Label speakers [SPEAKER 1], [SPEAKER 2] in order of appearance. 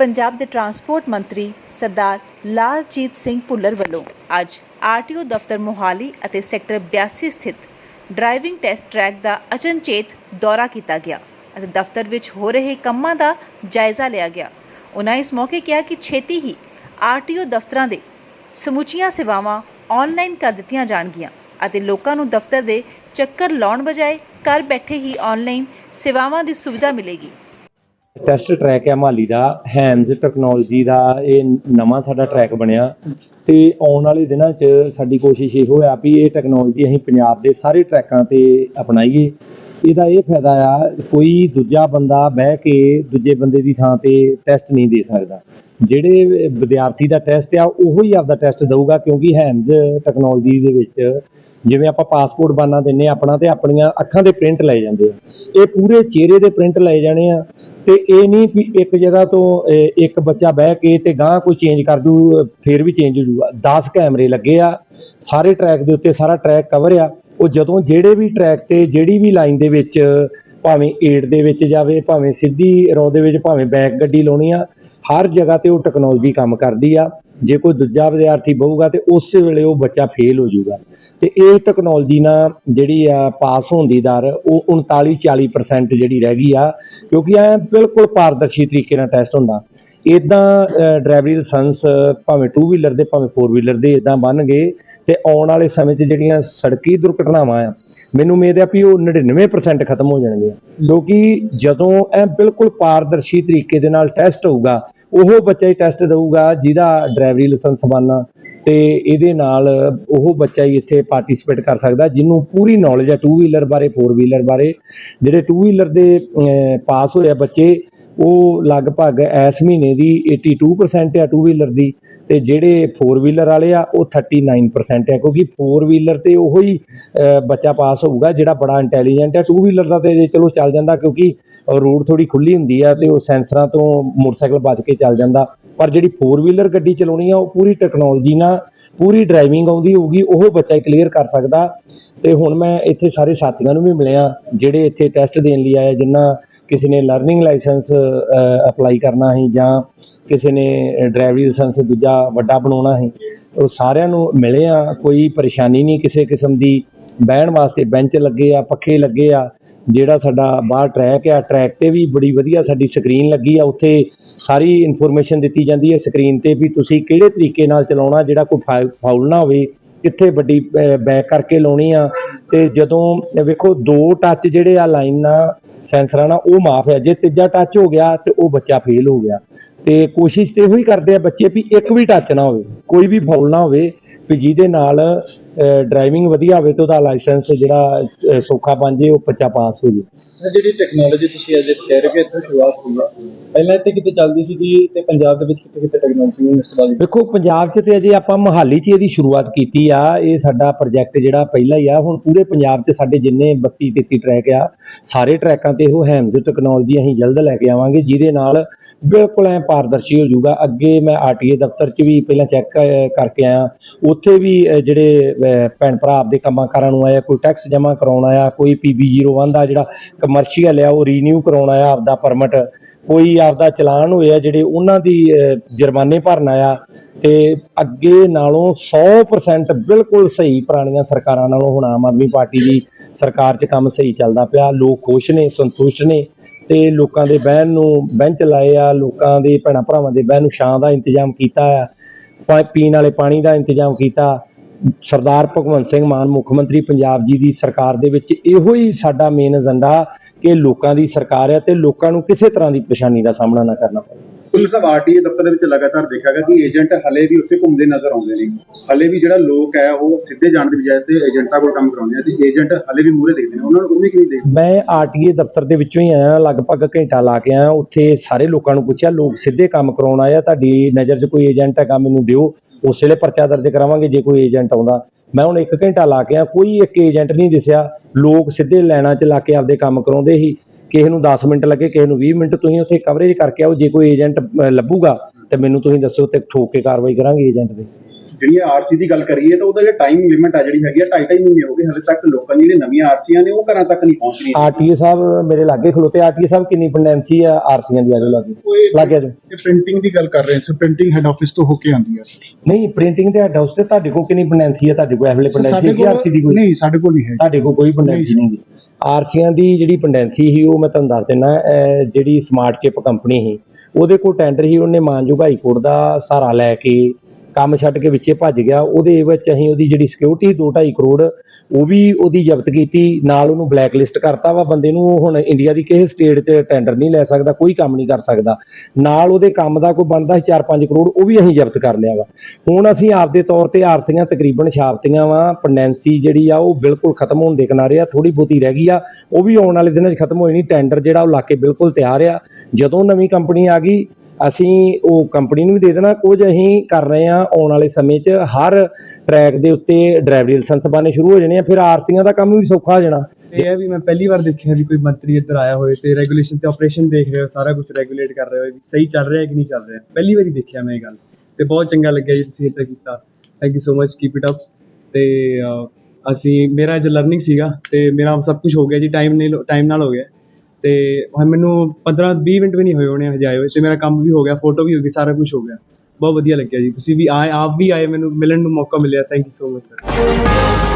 [SPEAKER 1] ਪੰਜਾਬ ਦੇ ਟਰਾਂਸਪੋਰਟ ਮੰਤਰੀ ਸਰਦਾਰ ਲਾਲਜੀਤ ਸਿੰਘ ਭੁੱਲਰ ਵੱਲੋਂ ਅੱਜ ਆਰਟੀਓ ਦਫ਼ਤਰ ਮੋਹਾਲੀ ਅਤੇ ਸੈਕਟਰ 82 ਸਥਿਤ ਡਰਾਈਵਿੰਗ ਟੈਸਟ ਟਰੈਕ ਦਾ ਅਚਨਚੇਤ ਦੌਰਾ ਕੀਤਾ ਗਿਆ ਅਤੇ ਦਫ਼ਤਰ ਵਿੱਚ ਹੋ ਰਹੇ ਕੰਮਾਂ ਦਾ ਜਾਇਜ਼ਾ ਲਿਆ ਗਿਆ। ਉਹਨਾਂ ਇਸ ਮੌਕੇ ਕਿਹਾ ਕਿ ਛੇਤੀ ਹੀ ਆਰਟੀਓ ਦਫ਼ਤਰਾਂ ਦੇ ਸਮੁੱਚੀਆਂ ਸੇਵਾਵਾਂ ਆਨਲਾਈਨ ਕਰ ਦਿੱਤੀਆਂ ਜਾਣਗੀਆਂ ਅਤੇ ਲੋਕਾਂ ਨੂੰ ਦਫ਼ਤਰ ਦੇ ਚੱਕਰ ਲਾਉਣ ਬਜਾਏ ਘਰ ਬੈਠੇ ਹੀ ਆਨਲਾਈਨ ਸੇਵਾਵਾਂ ਦੀ ਸੁਵਿਧਾ ਮਿਲੇਗੀ।
[SPEAKER 2] ਟੈਸਟ ਟਰੈਕ ਹੈ ਮਾਲੀ ਦਾ ਹੈਮਜ਼ ਟੈਕਨੋਲੋਜੀ ਦਾ, ਇਹ ਨਵਾਂ ਸਾਡਾ ਟਰੈਕ ਬਣਿਆ। ਤੇ ਆਉਣ ਵਾਲੇ ਦਿਨਾਂ 'ਚ ਸਾਡੀ ਕੋਸ਼ਿਸ਼ ਇਹੋ ਆ ਵੀ ਇਹ ਟੈਕਨੋਲੋਜੀ ਅਸੀਂ ਪੰਜਾਬ ਦੇ ਸਾਰੇ ਟਰੈਕਾਂ ਤੇ ਅਪਣਾਈਏ। ਇਹਦਾ ਇਹ ਫਾਇਦਾ ਆ, ਕੋਈ ਦੂਜਾ ਬੰਦਾ ਬਹਿ ਕੇ ਦੂਜੇ ਬੰਦੇ ਦੀ ਥਾਂ ਤੇ ਟੈਸਟ ਨਹੀਂ ਦੇ ਸਕਦਾ। ਜਿਹੜੇ ਵਿਦਿਆਰਥੀ ਦਾ ਟੈਸਟ ਆ, ਉਹੋ ਹੀ ਆਪਦਾ ਟੈਸਟ ਦਊਗਾ ਕਿਉਂਕਿ ਹੈਂਡਜ਼ ਟੈਕਨੋਲੋਜੀ ਦੇ ਵਿੱਚ ਜਿਵੇਂ ਆਪਾਂ ਪਾਸਪੋਰਟ ਬਾਨਾ ਦਿੰਨੇ ਆ ਆਪਣਾ ਤੇ ਆਪਣੀਆਂ ਅੱਖਾਂ ਦੇ ਪ੍ਰਿੰਟ ਲਏ ਜਾਂਦੇ ਆ। ਇਹ ਪੂਰੇ ਚਿਹਰੇ ਦੇ ਪ੍ਰਿੰਟ ਲਏ ਜਾਣੇ ਆ ਤੇ ਇਹ ਨਹੀਂ ਵੀ ਇੱਕ ਜਗ੍ਹਾ ਤੋਂ ਇੱਕ ਬੱਚਾ ਬਹਿ ਕੇ ਤੇ ਗਾਂ ਕੋਈ ਚੇਂਜ ਕਰ ਦੂ ਫਿਰ ਵੀ ਚੇਂਜ ਹੋ ਜੂਗਾ। 10 ਕੈਮਰੇ ਲੱਗੇ ਆ, ਸਾਰੇ ਟਰੈਕ ਦੇ ਉੱਤੇ ਸਾਰਾ ਟਰੈਕ ਕਵਰ ਆ। ਉਹ ਜਦੋਂ ਜਿਹੜੇ ਵੀ ਟਰੈਕ ਤੇ, ਜਿਹੜੀ ਵੀ ਲਾਈਨ ਦੇ ਵਿੱਚ ਭਾਵੇਂ ਏਡ ਦੇ ਵਿੱਚ ਜਾਵੇ, ਭਾਵੇਂ ਸਿੱਧੀ ਰੋਡ ਦੇ ਵਿੱਚ, ਭਾਵੇਂ ਬੈਕ ਗੱਡੀ ਲਾਉਣੀ ਆ, ਹਰ ਜਗ੍ਹਾ ਤੇ ਉਹ ਟੈਕਨੋਲੋਜੀ ਕੰਮ ਕਰਦੀ ਆ। ਜੇ ਕੋਈ ਦੂਜਾ ਵਿਦਿਆਰਥੀ ਬਹੂਗਾ ਤੇ ਉਸੇ ਵੇਲੇ ਉਹ ਬੱਚਾ ਫੇਲ ਹੋ ਜਾਊਗਾ। ਤੇ ਇਹ ਟੈਕਨੋਲੋਜੀ ਨਾਲ ਜਿਹੜੀ ਆ ਪਾਸ ਹੋਣ ਦੀ ਦਰ, ਉਹ 39 40% ਜਿਹੜੀ ਰਹਿ ਗਈ ਆ, ਕਿਉਂਕਿ ਐ ਬਿਲਕੁਲ ਪਾਰਦਰਸ਼ੀ ਤਰੀਕੇ ਨਾਲ ਟੈਸਟ ਹੁੰਦਾ। ਇਦਾਂ ਡਰਾਈਵਰੀ ਲਾਇਸੈਂਸ ਭਾਵੇਂ 2 ਵੀਲਰ ਦੇ, ਭਾਵੇਂ 4 ਵੀਲਰ ਦੇ ਇਦਾਂ ਬਣ ਗਏ ਤੇ ਆਉਣ ਵਾਲੇ ਸਮੇਂ 'ਚ ਜਿਹੜੀਆਂ ਸੜਕੀ ਦੁਰਘਟਨਾਵਾਂ ਆ, ਮੈਨੂੰ ਉਮੀਦ ਹੈ ਵੀ ਉਹ 99% ਖਤਮ ਹੋ ਜਾਣਗੇ ਕਿਉਂਕਿ ਜਦੋਂ ਇਹ ਬਿਲਕੁਲ ਪਾਰਦਰਸ਼ੀ ਤਰੀਕੇ ਦੇ ਨਾਲ ਟੈਸਟ ਹੋਊਗਾ, ਉਹ ਬੱਚਾ ਹੀ ਟੈਸਟ ਦੇਊਗਾ ਜਿਹਦਾ ਡਰਾਈਵਰੀ ਲਾਇਸੈਂਸ ਬਣਨਾ ਤੇ ਇਹਦੇ ਨਾਲ ਉਹ ਬੱਚਾ ਹੀ ਇੱਥੇ ਪਾਰਟਿਸਿਪੇਟ ਕਰ ਸਕਦਾ, ਜਿਹਨੂੰ ਪੂਰੀ ਨੌਲੇਜ ਹੈ ਟੂ ਵੀਲਰ ਬਾਰੇ ਫੋਰ ਵੀਲਰ ਬਾਰੇ। ਜਿਹੜੇ ਟੂ ਵੀਲਰ ਦੇ ਪਾਸ ਹੋਏ ਆ ਬੱਚੇ, ਉਹ ਲਗਭਗ ਇਸ ਮਹੀਨੇ ਦੀ 82% ਆ ਟੂ ਵੀਲਰ ਦੀ ਤੇ ਜਿਹੜੇ 4 ਵੀਲਰ ਵਾਲੇ ਆ, ਉਹ 39% ਹੈ ਕਿਉਂਕਿ 4 ਵੀਲਰ ਤੇ ਉਹੋ ਹੀ ਬੱਚਾ ਪਾਸ ਹੋਊਗਾ ਜਿਹੜਾ ਬੜਾ ਇੰਟੈਲੀਜੈਂਟ ਹੈ 2 ਵੀਲਰ ਦਾ ਤੇ ਚਲੋ ਚੱਲ ਜਾਂਦਾ ਕਿਉਂਕਿ ਰੋਡ ਥੋੜੀ ਖੁੱਲੀ ਹੁੰਦੀ ਆ ਤੇ ਉਹ ਸੈਂਸਰਾਂ ਤੋਂ ਮੋਟਰਸਾਈਕਲ ਬਚ ਕੇ ਚੱਲ ਜਾਂਦਾ। ਪਰ ਜਿਹੜੀ 4 ਵੀਲਰ ਗੱਡੀ ਚਲਾਉਣੀ ਆ, ਉਹ ਪੂਰੀ ਟੈਕਨੋਲੋਜੀ ਨਾਲ ਪੂਰੀ ਡਰਾਈਵਿੰਗ ਆਉਂਦੀ ਹੋਊਗੀ, ਉਹ ਬੱਚਾ ਹੀ ਕਲੀਅਰ ਕਰ ਸਕਦਾ। ਤੇ ਹੁਣ ਮੈਂ ਇੱਥੇ ਸਾਰੇ ਸਾਥੀਆਂ ਨੂੰ ਵੀ ਮਿਲਿਆ, ਜਿਹੜੇ ਇੱਥੇ ਟੈਸਟ ਦੇਣ ਲਈ ਆਏ ਜਿਨ੍ਹਾਂ ਕਿਸੇ ਨੇ ਲਰਨਿੰਗ ਲਾਇਸੈਂਸ ਅਪਲਾਈ ਕਰਨਾ ਹੈ ਜਾਂ ਕਿਸੇ ਨੇ ਡਰਾਈਵਿੰਗ ਲਾਇਸੈਂਸ ਦੂਜਾ ਵੱਡਾ ਬਣਾਉਣਾ ਹੈ ਉਹ ਸਾਰਿਆਂ ਨੂੰ ਮਿਲੇ ਆ, ਕੋਈ ਪਰੇਸ਼ਾਨੀ ਨਹੀਂ ਕਿਸੇ ਕਿਸਮ ਦੀ। ਬਹਿਣ ਵਾਸਤੇ ਬੈਂਚ ਲੱਗੇ ਆ, ਪੱਖੇ ਲੱਗੇ ਆ ਜਿਹੜਾ ਸਾਡਾ ਬਾਹਰ ਟਰੈਕ ਆ ਟਰੈਕ ਤੇ ਵੀ ਬੜੀ ਵਧੀਆ ਸਾਡੀ ਸਕਰੀਨ ਲੱਗੀ ਆ, ਉੱਥੇ ਸਾਰੀ ਇਨਫੋਰਮੇਸ਼ਨ ਦਿੱਤੀ ਜਾਂਦੀ ਹੈ ਸਕਰੀਨ ਤੇ ਵੀ ਤੁਸੀਂ ਕਿਹੜੇ ਤਰੀਕੇ ਨਾਲ ਚਲਾਉਣਾ, ਜਿਹੜਾ ਕੋਈ ਫਾ- ਫਾਉਲ ਨਾ ਹੋਵੇ, ਕਿੱਥੇ ਵੱਡੀ ਬੈਕ ਕਰਕੇ ਲਾਉਣੀ ਆ। ਤੇ ਜਦੋਂ ਵੇਖੋ, ਦੋ ਟੱਚ ਜਿਹੜੇ ਆ ਲਾਈਨ ਨਾਲ ਸੈਂਸਰਾਂ ਨਾਲ ਉਹ ਮਾਫ ਹੈ ਜੇ ਤੀਜਾ ਟੱਚ ਹੋ ਗਿਆ, ਤੇ ਉਹ ਬੱਚਾ ਫੇਲ ਹੋ ਗਿਆ। ਤੇ ਕੋਸ਼ਿਸ਼ ਤੇ ਇਹੋ ਹੀ ਕਰਦੇ ਆ ਬੱਚੇ ਵੀ ਇੱਕ ਵੀ ਟੱਚ ਨਾ ਹੋਵੇ, ਕੋਈ ਵੀ ਫਾਉਲ ਨਾ ਹੋਵੇ, ਵੀ ਜਿਹਦੇ ਨਾਲ ਡਰਾਈਵਿੰਗ ਵਧੀਆ ਹੋਵੇ ਤੇ ਉਹਦਾ ਲਾਇਸੈਂਸ ਜਿਹੜਾ ਅਹ, ਸੌਖਾ ਬਣ ਜੇ ਉਹ ਬੱਚਾ ਪਾਸ ਹੋ ਜੇ।
[SPEAKER 3] ਜਿਹੜੀ ਟੈਕਨੋਲੋਜੀ ਤੁਸੀਂ ਅਜੇ ਕਹਿ ਰਹੇ ਕਿ ਇੱਥੋਂ ਸ਼ੁਰੂਆਤ ਹੋਈ ਪਹਿਲਾਂ ਇੱਥੇ ਕਿਤੇ ਚੱਲਦੀ ਸੀਗੀ ਤੇ ਪੰਜਾਬ ਦੇ ਵਿੱਚ ਕਿਤੇ ਕਿਤੇ ਟੈਕਨੋਲੋਜੀ ਨੂੰ ਇਸਤੇਮਾਲ
[SPEAKER 2] ਵੇਖੋ ਪੰਜਾਬ 'ਚ ਤੇ ਅਜੇ ਆਪਾਂ ਮਹਾਲੀ 'ਚ ਇਹਦੀ ਸ਼ੁਰੂਆਤ ਕੀਤੀ ਆ। ਇਹ ਸਾਡਾ ਪ੍ਰੋਜੈਕਟ ਜਿਹੜਾ ਪਹਿਲਾ ਹੀ ਆ ਹੁਣ ਪੂਰੇ ਪੰਜਾਬ 'ਚ ਸਾਡੇ ਜਿੰਨੇ 32 33 ਟਰੈਕ ਆ ਸਾਰੇ ਟਰੈਕਾਂ ਤੇ ਇਹੋ ਹੈਮਜ਼ ਟੈਕਨੋਲੋਜੀ ਅਸੀਂ ਜਲਦ ਲੈ ਕੇ ਆਵਾਂਗੇ ਜਿਹਦੇ ਨਾਲ ਬਿਲਕੁਲ ਐ ਪਾਰਦਰਸ਼ੀ ਹੋ ਜਾਊਗਾ। ਅੱਗੇ ਮੈਂ ਆਰਟੀਏ ਦਫ਼ਤਰ 'ਚ ਵੀ ਪਹਿਲਾਂ ਚੈੱਕ ਕਰਕੇ ਆਇਆ। ਉੱਥੇ ਵੀ ਅ, ਜਿਹੜੇ ਭੈਣ ਭਰਾ ਆਪਦੇ ਕੰਮਾਂ ਕਾਰਾਂ ਨੂੰ ਆਇਆ, ਕੋਈ ਟੈਕਸ ਜਮ੍ਹਾਂ ਕਰਾਉਣ ਆਇਆ, ਕੋਈ PB01 ਦਾ ਜਿਹੜਾ ਕਮਰਸ਼ੀਅਲ ਆ, ਉਹ ਰੀਨਿਊ ਕਰਾਉਣ ਆਇਆ ਆਪਦਾ ਪਰਮਿਟ ਕੋਈ ਆਪਦਾ ਚਲਾਨ ਹੋਇਆ ਜਿਹੜੇ ਉਹਨਾਂ ਦੀ ਜੁਰਮਾਨੇ ਭਰਨ ਆ ਤੇ ਅੱਗੇ ਨਾਲੋਂ 100% ਬਿਲਕੁਲ ਸਹੀ ਪੁਰਾਣੀਆਂ ਸਰਕਾਰਾਂ ਨਾਲੋਂ ਹੁਣ ਆਮ ਆਦਮੀ ਪਾਰਟੀ ਦੀ ਸਰਕਾਰ 'ਚ ਕੰਮ ਸਹੀ ਚੱਲਦਾ ਪਿਆ। ਲੋਕ ਖੁਸ਼ ਨੇ, ਸੰਤੁਸ਼ਟ ਨੇ ਤੇ ਲੋਕਾਂ ਦੇ ਬਹਿਣ ਨੂੰ ਬੈਂਚ ਲਾਏ ਆ, ਲੋਕਾਂ ਦੇ ਭੈਣਾਂ ਭਰਾਵਾਂ ਦੇ ਬਹਿਣ ਨੂੰ ਛਾਂ ਦਾ ਇੰਤਜ਼ਾਮ ਕੀਤਾ ਆ, ਪਾ- ਪੀਣ ਵਾਲੇ ਪਾਣੀ ਦਾ ਇੰਤਜ਼ਾਮ ਕੀਤਾ। ਸਰਦਾਰ ਭਗਵੰਤ ਸਿੰਘ ਮਾਨ ਮੁੱਖ ਮੰਤਰੀ ਪੰਜਾਬ ਜੀ ਦੀ ਸਰਕਾਰ ਦੇ ਵਿੱਚ ਇਹੋ ਹੀ ਸਾਡਾ ਮੇਨ ਏਜੰਡਾ ਕਿ ਲੋਕਾਂ ਦੀ ਸਰਕਾਰ ਹੈ ਤੇ ਲੋਕਾਂ ਨੂੰ ਕਿਸੇ ਤਰ੍ਹਾਂ ਦੀ ਪਰੇਸ਼ਾਨੀ ਦਾ ਸਾਹਮਣਾ ਨਾ ਕਰਨਾ ਪਵੇ।
[SPEAKER 4] ਪੁਲਿਸ ਆਰਟੀਏ ਦਫ਼ਤਰ ਦੇ ਵਿੱਚ ਲਗਾਤਾਰ ਦੇਖਿਆ ਗਿਆ ਕਿ ਏਜੰਟ ਹਲੇ ਵੀ ਉੱਥੇ ਘੁੰਮਦੇ ਨਜ਼ਰ ਆਉਂਦੇ ਨੇ। ਹਲੇ ਵੀ ਜਿਹੜਾ ਲੋਕ ਹੈ ਉਹ ਸਿੱਧੇ ਜਾਣ ਦੀ ਬਜਾਏ ਤੇ ਏਜੰਟਾਂ ਕੋਲ ਕੰਮ ਕਰਾਉਂਦੇ ਆ ਤੇ ਏਜੰਟ ਹਲੇ ਵੀ ਮੂਹਰੇ ਦੇਖਦੇ ਨੇ। ਉਹਨਾਂ ਨੂੰ ਉਵੇਂ ਕਿਵੇਂ ਦੇਖਦੇ
[SPEAKER 2] ਮੈਂ ਆਰਟੀਏ ਦਫ਼ਤਰ ਦੇ ਵਿੱਚੋਂ ਹੀ ਆਇਆ ਲਗਭਗ ਘੰਟਾ ਲਾ ਕੇ ਆਇਆ। ਉੱਥੇ ਸਾਰੇ ਲੋਕਾਂ ਨੂੰ ਪੁੱਛਿਆ ਲੋਕ ਸਿੱਧੇ ਕੰਮ ਕਰਾਉਣ ਆਏ ਆ ਤੁਹਾਡੀ ਨਜ਼ਰ 'ਚ ਕੋਈ ਏਜੰਟ ਹੈਗਾ ਮੈਨੂੰ ਦਿਓ। ਉਸ ਵੇਲੇ ਪਰਚਾ ਦਰਜ ਕਰਾਵਾਂਗੇ ਜੇ ਕੋਈ ਏਜੰਟ ਆਉਂਦਾ। ਮੈਂ ਹੁਣ 1 ਘੰਟਾ ਲਾ ਕੇ ਆ, ਕੋਈ ਇੱਕ ਏਜੰਟ ਨਹੀਂ ਦਿਸਿਆ। ਲੋਕ ਸਿੱਧੇ ਲੈਣਾ 'ਚ ਲਾ ਕੇ ਆਪਦੇ ਕੰਮ ਕਰਾਉਂਦੇ ਸੀ। ਕਿਸੇ ਨੂੰ 10 ਮਿੰਟ ਲੱਗੇ, ਕਿਸੇ ਨੂੰ 20 ਮਿੰਟ, ਤੁਸੀਂ ਉੱਥੇ ਕਵਰੇਜ ਕਰਕੇ ਆਓ। ਜੇ ਕੋਈ ਏਜੰਟ ਲੱਭੂਗਾ, ਤੇ ਮੈਨੂੰ ਤੁਸੀਂ ਦੱਸੋ ਤੇ ਠੋਕ ਕੇ ਕਾਰਵਾਈ ਕਰਾਂਗੇ ਏਜੰਟ ਦੇ।
[SPEAKER 4] ਜਿਹੜੀ ਆਰਸੀ ਦੀ ਗੱਲ ਕਰੀਏ ਤਾਂ ਉਹਦਾ ਜਿਹੜਾ ਟਾਈਮ ਲਿਮਿਟ ਆ ਜਿਹੜੀ ਹੈਗੀ ਆ ਢਾਈ ਢਾਈ ਮਹੀਨੇ ਹੋ ਗਏ ਹਲੇ ਤੱਕ ਲੋਕਾਂ ਦੀ ਜਿਹੜੀਆਂ ਨਵੀਆਂ ਆਰਸੀਆਂ ਨੇ ਉਹ ਘਰਾਂ ਤੱਕ ਨਹੀਂ ਪਹੁੰਚ ਰਹੀਆਂ।
[SPEAKER 2] ਆਰਟੀਏ ਸਾਹਿਬ ਮੇਰੇ ਲਾਗੇ ਖਲੋਤੇ ਆਰਟੀਏ ਸਾਹਿਬ ਕਿੰਨੀ ਪੈਂਡੈਂਸੀ ਆ ਆਰਸੀਆਂ ਦੀ ਆਜੋ ਲਾਗੇ? ਲਾਗੇ ਆਜੋ।
[SPEAKER 5] ਇਹ ਪ੍ਰਿੰਟਿੰਗ ਦੀ ਗੱਲ ਕਰ ਰਹੇ ਸੀ ਪ੍ਰਿੰਟਿੰਗ ਹੈਡ ਆਫਿਸ ਤੋਂ ਹੋ ਕੇ ਆਉਂਦੀ ਹੈ ਸਰ
[SPEAKER 2] ਨਹੀਂ ਪ੍ਰਿੰਟਿੰਗ ਹੈਡ ਹਾਊਸ ਤੇ ਤੁਹਾਡੇ ਕੋਲ ਕਿੰਨੀ ਪੈਂਡੈਂਸੀ ਆ? ਤੁਹਾਡੇ ਕੋਲ ਐਵਲੇ ਪੈਂਡੈਂਸੀ ਹੈ ਕਿ ਆਰਸੀ ਦੀ ਕੋਈ?
[SPEAKER 5] ਨਹੀਂ ਸਾਡੇ ਕੋਲ ਨਹੀਂ ਹੈ
[SPEAKER 2] ਤੁਹਾਡੇ ਕੋਲ ਕੋਈ ਪੈਂਡੈਂਸੀ ਨਹੀਂ ਗੀ ਆਰਸੀਆਂ ਦੀ ਜਿਹੜੀ ਪੈਂਡੈਂਸੀ ਸੀ ਉਹ ਮੈਂ ਤੁਹਾਨੂੰ ਦੱਸ ਦਿੰਦਾ ਅਹ ਜਿਹੜੀ ਸਮਾਰਟ ਚਿਪ ਕੰਪਨੀ ਸੀ ਉਹਦੇ ਕੋਲ ਟੈਂਡਰ ਸੀ ਉਹਨੇ ਮਾਨਯੋਗ ਹਾਈ ਕੋਰਟ ਦਾ ਸਹਾਰਾ ਲੈ ਕੇ ਕੰਮ ਛੱਡ ਕੇ ਵਿੱਚੇ ਭੱਜ ਗਿਆ, ਉਹਦੇ ਵਿੱਚ ਅਸੀਂ ਉਹਦੀ ਜਿਹੜੀ ਸਿਕਿਉਰਿਟੀ 2.5 ਕਰੋੜ, ਉਹ ਵੀ ਉਹਦੀ ਜ਼ਬਤ ਕੀਤੀ, ਨਾਲ ਉਹਨੂੰ ਬਲੈਕ ਲਿਸਟ ਕਰਤਾ ਵਾ, ਬੰਦੇ ਨੂੰ ਹੁਣ ਇੰਡੀਆ ਦੀ ਕਿਸੇ ਸਟੇਟ 'ਚ ਟੈਂਡਰ ਨਹੀਂ ਲੈ ਸਕਦਾ, ਕੋਈ ਕੰਮ ਨਹੀਂ ਕਰ ਸਕਦਾ। ਨਾਲ ਉਹਦੇ ਕੰਮ ਦਾ ਕੋਈ ਬਣਦਾ ਸੀ 4-5 ਕਰੋੜ, ਉਹ ਵੀ ਅਸੀਂ ਜ਼ਬਤ ਕਰ ਲਿਆ ਵਾ। ਹੁਣ ਅਸੀਂ ਆਪਦੇ ਤੌਰ ਤੇ ਆਰਸੀਆਂ ਤਕਰੀਬਨ ਛਾਪਤੀਆਂ ਵਾ, ਪੈਂਡੈਂਸੀ ਜਿਹੜੀ ਆ, ਉਹ ਬਿਲਕੁਲ ਖਤਮ ਹੋਣ ਦੇ ਕਿਨਾਰੇ ਆ ਥੋੜੀ ਬਹੁਤੀ ਰਹਿ ਗਈ ਆ। ਉਹ ਵੀ ਆਉਣ ਵਾਲੇ ਦਿਨਾਂ 'ਚ ਖਤਮ ਹੋ ਜਾਣੀ ਟੈਂਡਰ ਜਿਹੜਾ ਉਹ ਲਾ ਕੇ ਬਿਲਕੁਲ ਤਿਆਰ ਆ। ਜਦੋਂ ਨਵੀਂ ਕੰਪਨੀ ਆ ਗਈ ਅਸੀਂ ਉਹ ਕੰਪਨੀ ਨੂੰ ਵੀ ਦੇ ਦੇਣਾ, ਕੁਝ ਅਸੀਂ ਕਰ ਰਹੇ ਆ ਆਉਣ ਵਾਲੇ ਸਮੇਂ 'ਚ। ਹਰ ਟਰੈਕ ਦੇ ਉੱਤੇ ਡਰਾਈਵਰੀ ਲਾਇਸੈਂਸ ਬਣਨੇ ਸ਼ੁਰੂ ਹੋ ਜਾਣੇ ਆ, ਫਿਰ ਆਰਸੀਆਂ ਦਾ ਕੰਮ ਵੀ ਸੌਖਾ ਹੋ ਜਾਣਾ।
[SPEAKER 3] ਇਹ ਹੈ ਵੀ ਮੈਂ ਪਹਿਲੀ ਵਾਰ ਦੇਖਿਆ ਵੀ ਕੋਈ ਮੰਤਰੀ ਇੱਧਰ ਆਇਆ ਹੋਵੇ ਤੇ ਰੈਗੂਲੇਸ਼ਨ ਤੇ ਆਪਰੇਸ਼ਨ ਦੇਖ ਰਿਹਾ, ਸਾਰਾ ਕੁਝ ਰੈਗੂਲੇਟ ਕਰ ਰਿਹਾ ਹੋਵੇ ਵੀ ਸਹੀ ਚੱਲ ਰਿਹਾ ਹੈ ਕਿ ਨਹੀਂ ਚੱਲ ਰਿਹਾ। ਪਹਿਲੀ ਵਾਰੀ ਦੇਖਿਆ ਮੈਂ ਇਹ ਗੱਲ ਤੇ ਬਹੁਤ ਚੰਗਾ ਲੱਗਿਆ ਜੀ ਤੁਸੀਂ ਇੱਦਾਂ ਕੀਤਾ। Thank you so much keep it up ਤੇ ਅਸੀਂ, ਮੇਰਾ ਅੱਜ ਲਰਨਿੰਗ ਸੀਗਾ ਤੇ ਮੇਰਾ ਸਭ ਕੁਝ ਹੋ ਗਿਆ ਜੀ ਟਾਈਮ ਨੇ ਟਾਈਮ ਨਾਲ ਹੋ ਗਿਆ। ਅਤੇ ਹਾਂ ਮੈਨੂੰ 15 20 ਮਿੰਟ ਵੀ ਨਹੀਂ ਹੋਏ ਹੋਣੇ ਹਜੇ ਆਏ ਹੋਏ ਅਤੇ ਮੇਰਾ ਕੰਮ ਵੀ ਹੋ ਗਿਆ ਫੋਟੋ ਵੀ ਹੋ ਗਈ, ਸਾਰਾ ਕੁਛ ਹੋ ਗਿਆ। ਬਹੁਤ ਵਧੀਆ ਲੱਗਿਆ ਜੀ। ਤੁਸੀਂ ਵੀ ਆਏ, ਆਪ ਵੀ ਆਏ, ਮੈਨੂੰ ਮਿਲਣ ਨੂੰ ਮੌਕਾ ਮਿਲਿਆ। Thank you so much sir